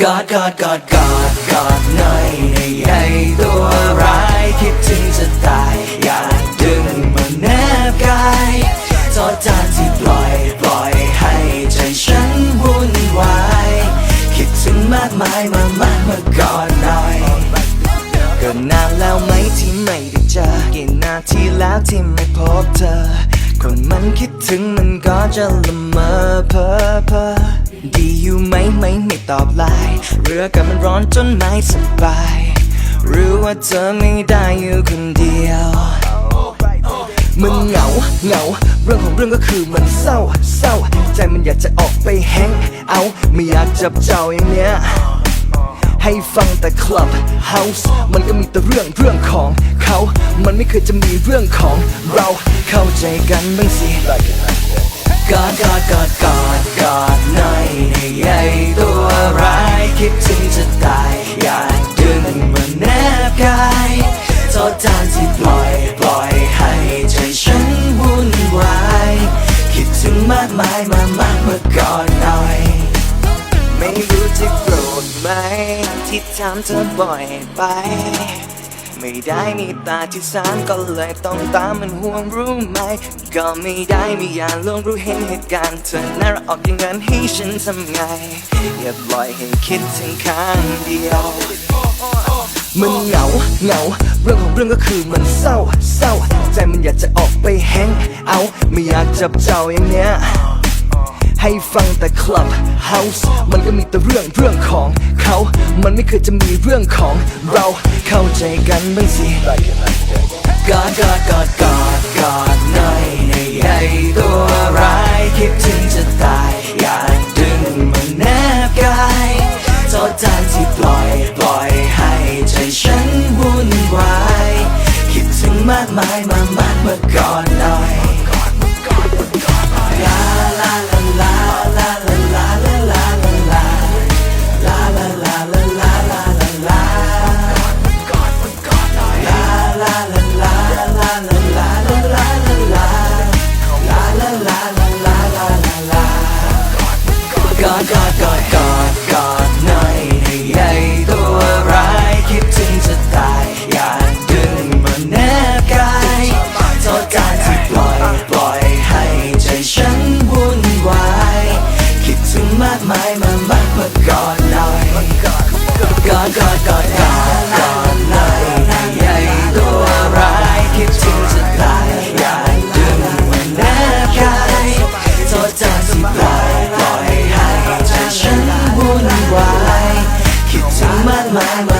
กอดกอดกอดกอดกอดหน่อยให้ใตัวร้ายคิดถึงจะตายอยากดึงมาแนบกายทอดจานที่ปล่อยปล่อยให้ใจฉันวุ่นวายคิดถึงมากมายมามากมากอดหน่อยก็นานแล้วไหมที่ไม่ได้เจอกี่นาทีแล้วที่ไม่พบเธอ คนมันคิดถึงมันก็จะละเมอเพ้อเพ้อ ดีอยู่ไหมไม่ไม่ตอบไลน์เรือกับมันร้อนจนไม่สบายหรือว่าเธอไม่ได้อยู่คนเดียวมันเหงาเหงา เรื่องของเรื่องก็คือมันเศร้าเศร้า ใจมันอยากจะออกไปแฮงเอาไม่อยากจับเจ้าอย่างเนี้ยให้ฟังแต่ Club House มันก็มีแต่เรื่องเรื่องของเขา มันไม่เคยจะมีเรื่องของเราเข้าใจกันบ้างสิกอดกอดกอดกอดกอด ให้ใหญ่ตัวร้ายคิดถึงจะตายอยากดึงมาแนบกายโทษจานที่ปล่อยปล่อยให้ใจฉันวุ่นวายคิดถึงมากมายมามากมาก่อนหน่อย ไม่รู้จะโกรธไหมที่ทำเธอบ่อยไป ไม่ได้มีตาที่สามก็เลยต้องตามมันห่วงรู้ไหม ก็ไม่ได้มียากลวงรู้เห็นเหตุการณ์เธอน่ารักออกอย่างนั้นให้ฉันทำไง อย่าปล่อยให้คิดถึงข้างเดียวมันเหงาเหงา เรื่องของเรื่องก็คือมันเศร้าเศร้า ใจมันอยากจะออกไปแฮงเอาไม่อยากจับเจ้าอย่างเนี้ยให้ฟังแต่ Club House มันก็มีแต่เรื่องเรื่องของ มันไม่เคยจะมีเรื่องของเราเข้าใจกันบ้างสิกอดกอดกอดกอด my mind.